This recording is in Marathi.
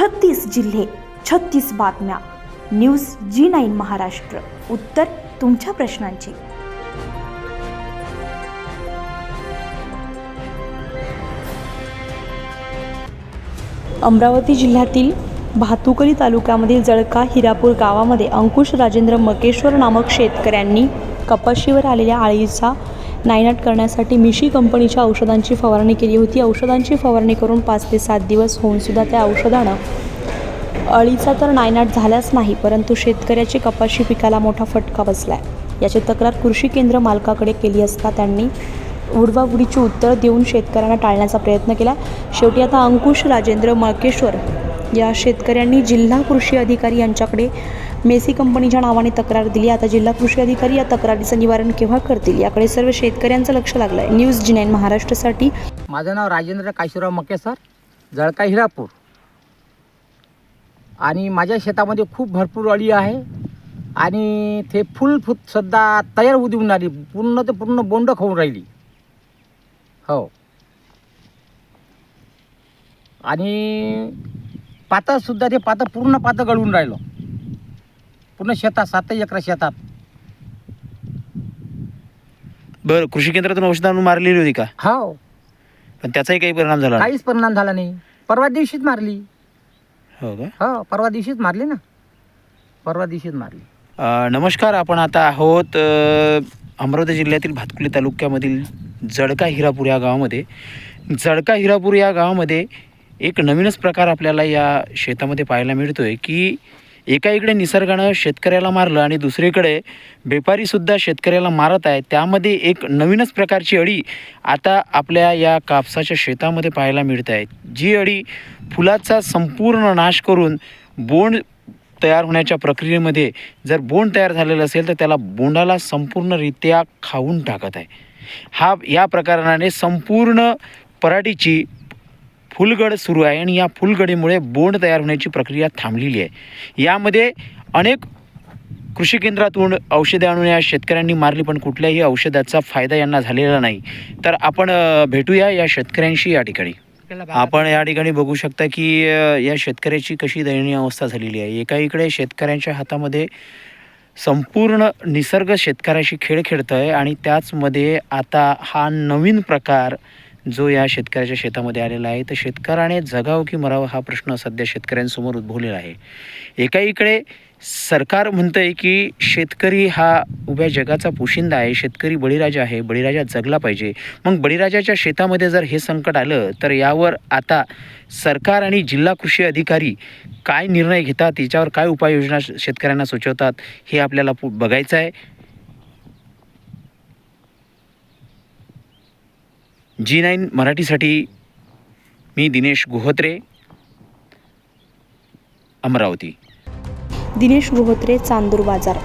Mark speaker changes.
Speaker 1: छत्तीस जिल्हे छत्तीस बातम्या. News G nine Maharashtra. उत्तर तुमच्या प्रश्नांची. अमरावती जिल्ह्यातील भातुकली तालुक्यामधील जळका हिरापूर गावामध्ये अंकुश राजेंद्र मकेश्वर नामक शेतकऱ्यांनी कपाशीवर आलेल्या आळीचा नायनाट करण्यासाठी मिशी कंपनीच्या औषधांची फवारणी केली होती. औषधांची फवारणी करून पाच ते सात दिवस होऊनसुद्धा त्या औषधानं अळीचा तर नायनाट झालाच नाही परंतु शेतकऱ्याची कपाशी पिकाला मोठा फटका बसला आहे याची तक्रार कृषी केंद्र मालकाकडे केली असता त्यांनी उडवाबुडीची उत्तर देऊन शेतकऱ्यांना टाळण्याचा प्रयत्न केला. शेवटी आता अंकुश राजेंद्र मळकेश्वर या शेतकऱ्यांनी जिल्हा कृषी अधिकारी यांच्याकडे मेसी कंपनीच्या नावाने तक्रार दिली. आता जिल्हा कृषी अधिकारी या तक्रारीचं निवारण केव्हा करतील? याकडे सर्व शेतकऱ्यांचं लक्ष लागलं आहे न्यूज जी नाईन महाराष्ट्रासाठी.
Speaker 2: माझं नाव राजेंद्र काशीराव मकेसर जळका हिरापूर. आणि माझ्या शेतामध्ये खूप भरपूर अळी आहे. आणि ते फुल फुट सध्या तयार होऊ देऊन आली पूर्ण ते पूर्ण बोंड खाऊन राहिली. हो. आणि पातळसुद्धा ते पातं पूर्ण पातं गळून राहिलं. पूर्ण शेतात सातही अकरा शेतात.
Speaker 3: बरं कृषी केंद्रातून औषध आणून मारलेली होती का?
Speaker 2: हो.
Speaker 3: पण त्याचाही काही परिणाम झाला?
Speaker 2: काहीच परिणाम झाला नाही. परवा दिवशीच मारली.
Speaker 3: हो का?
Speaker 2: हो परवा दिवशीच मारली ना. परवा दिवशीच मारली.
Speaker 3: अ, नमस्कार आपण आता आहोत अ, अमरावती जिल्ह्यातील भातकुली तालुक्यामधील जळका हिरापूर या गावामध्ये. जळका हिरापूर या गावामध्ये एक नवीनच प्रकार आपल्याला या शेतामध्ये पाहायला मिळतो आहे की एका इकडे निसर्गानं शेतकऱ्याला मारलं आणि दुसरीकडे व्यापारीसुद्धा शेतकऱ्याला मारत आहे. त्यामध्ये एक नवीनच प्रकारची अळी आता आपल्या या कापसाच्या शेतामध्ये पाहायला मिळत आहे. जी अळी फुलाचा संपूर्ण नाश करून बोंड तयार होण्याच्या प्रक्रियेमध्ये जर बोंड तयार झालेलं असेल तर त्याला बोंडाला संपूर्णरित्या खाऊन टाकत आहे. हा या प्रकाराने संपूर्ण पराठीची फुलगड सुरू आहे आणि या फुलगडीमुळे बोंड तयार होण्याची प्रक्रिया थांबलेली आहे. यामध्ये अनेक कृषी केंद्रातून औषधे आणून या शेतकऱ्यांनी मारली पण कुठल्याही औषधाचा फायदा यांना झालेला नाही. तर आपण भेटूया या शेतकऱ्यांशी या ठिकाणी. आपण या ठिकाणी बघू शकता की या शेतकऱ्याची कशी दयनीय अवस्था झालेली आहे. एका इकडे शेतकऱ्यांच्या हातामध्ये संपूर्ण निसर्ग शेतकऱ्याशी खेळ खेळतो आहे आणि त्याचमध्ये आता हा नवीन प्रकार जो या शेतकऱ्याच्या शेतामध्ये आलेला आहे तर शेतकऱ्याने जगावं की मरावं हा प्रश्न सध्या शेतकऱ्यांसमोर उद्भवलेला आहे. एका इकडे सरकार म्हणतं आहे की शेतकरी हा उभ्या जगाचा पोशिंदा आहे शेतकरी बळीराजा आहे बळीराजा जगला पाहिजे. मग बळीराजाच्या शेतामध्ये जर हे संकट आलं तर यावर आता सरकार आणि जिल्हा कृषी अधिकारी काय निर्णय घेतात याच्यावर काय उपाययोजना शेतकऱ्यांना सुचवतात हे आपल्याला पु- बघायचं आहे. जी नाईन मराठीसाठी मी दिनेश गोहत्रे अमरावती.
Speaker 1: दिनेश गोहोत्रे चांदूर बाजार.